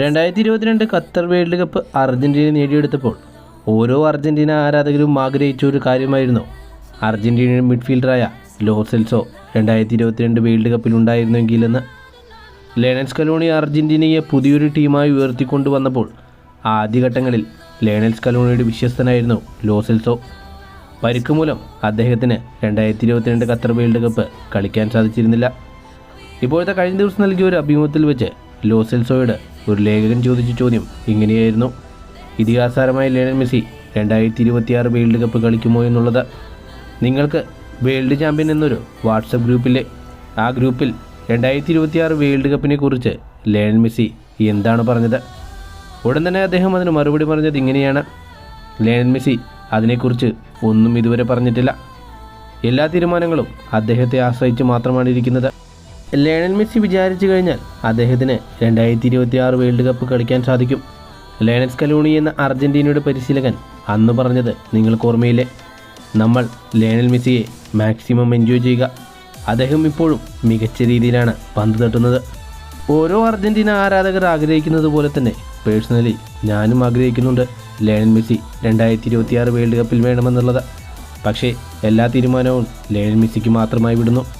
രണ്ടായിരത്തി ഇരുപത്തിരണ്ട് Qatar world cup Argentina നേടിയെടുത്തപ്പോൾ ഓരോ അർജന്റീന ആരാധകരും ആഗ്രഹിച്ച ഒരു കാര്യമായിരുന്നു. അർജന്റീനയുടെ മിഡ്ഫീൽഡറായ ലോസെൽസോ രണ്ടായിരത്തി ഇരുപത്തിരണ്ട് വേൾഡ് കപ്പിൽ ഉണ്ടായിരുന്നെങ്കിലെന്ന്. ലേണൽസ് കലോണി അർജന്റീനയെ പുതിയൊരു ടീമായി ഉയർത്തിക്കൊണ്ടു വന്നപ്പോൾ ആദ്യഘട്ടങ്ങളിൽ ലേണൽസ് കലോണിയുടെ വിശ്വസ്തനായിരുന്നു ലോസെൽസോ പരിക്ക് മൂലം അദ്ദേഹത്തിന് രണ്ടായിരത്തി ഇരുപത്തിരണ്ട് ഖത്തർ വേൾഡ് കപ്പ് കളിക്കാൻ സാധിച്ചിരുന്നില്ല. ഇപ്പോഴത്തെ കഴിഞ്ഞ ദിവസം നൽകിയ ഒരു അഭിമുഖത്തിൽ വെച്ച് ലോസെൽസോയോട് ഒരു ലേഖകൻ ചോദിച്ച ചോദ്യം ഇങ്ങനെയായിരുന്നു. ഇതിഹാസാരമായ ലേണൽ മെസ്സി രണ്ടായിരത്തി ഇരുപത്തിയാറ് വേൾഡ് കപ്പ് കളിക്കുമോ എന്നുള്ളത്. നിങ്ങൾക്ക് വേൾഡ് ചാമ്പ്യൻ എന്നൊരു വാട്സപ്പ് ഗ്രൂപ്പിലെ ആ ഗ്രൂപ്പിൽ രണ്ടായിരത്തി ഇരുപത്തിയാറ് വേൾഡ് കപ്പിനെ കുറിച്ച് ലേണൽ മെസ്സി എന്താണ് പറഞ്ഞത്? ഉടൻ തന്നെ അദ്ദേഹം അതിന് മറുപടി പറഞ്ഞത് ഇങ്ങനെയാണ്. ലേണൽ മെസ്സി അതിനെക്കുറിച്ച് ഒന്നും ഇതുവരെ പറഞ്ഞിട്ടില്ല. എല്ലാ തീരുമാനങ്ങളും അദ്ദേഹത്തെ ആശ്രയിച്ച് മാത്രമാണ് ഇരിക്കുന്നത്. ലേണൽ മെസ്സി വിചാരിച്ചു കഴിഞ്ഞാൽ അദ്ദേഹത്തിന് രണ്ടായിരത്തി ഇരുപത്തി ആറ് വേൾഡ് കപ്പ് കളിക്കാൻ സാധിക്കും. ലേണൽ സ്കലൂണി എന്ന അർജന്റീനയുടെ പരിശീലകൻ അന്ന് പറഞ്ഞത് നിങ്ങൾക്ക് ഓർമ്മയില്ലേ? നമ്മൾ ലയണൽ മെസ്സിയെ മാക്സിമം എൻജോയ് ചെയ്യുക. അദ്ദേഹം ഇപ്പോഴും മികച്ച രീതിയിലാണ് പന്ത് തട്ടുന്നത്. ഓരോ അർജന്റീന ആരാധകർ ആഗ്രഹിക്കുന്നത് പോലെ തന്നെ പേഴ്സണലി ഞാനും ആഗ്രഹിക്കുന്നുണ്ട് ലയണൽ മെസ്സി രണ്ടായിരത്തി ഇരുപത്തിയാറ് വേൾഡ് കപ്പിൽ വേണമെന്നുള്ളത്. പക്ഷേ എല്ലാ തീരുമാനവും ലയണൽ മെസ്സിക്ക് മാത്രമായി വിടുന്നു.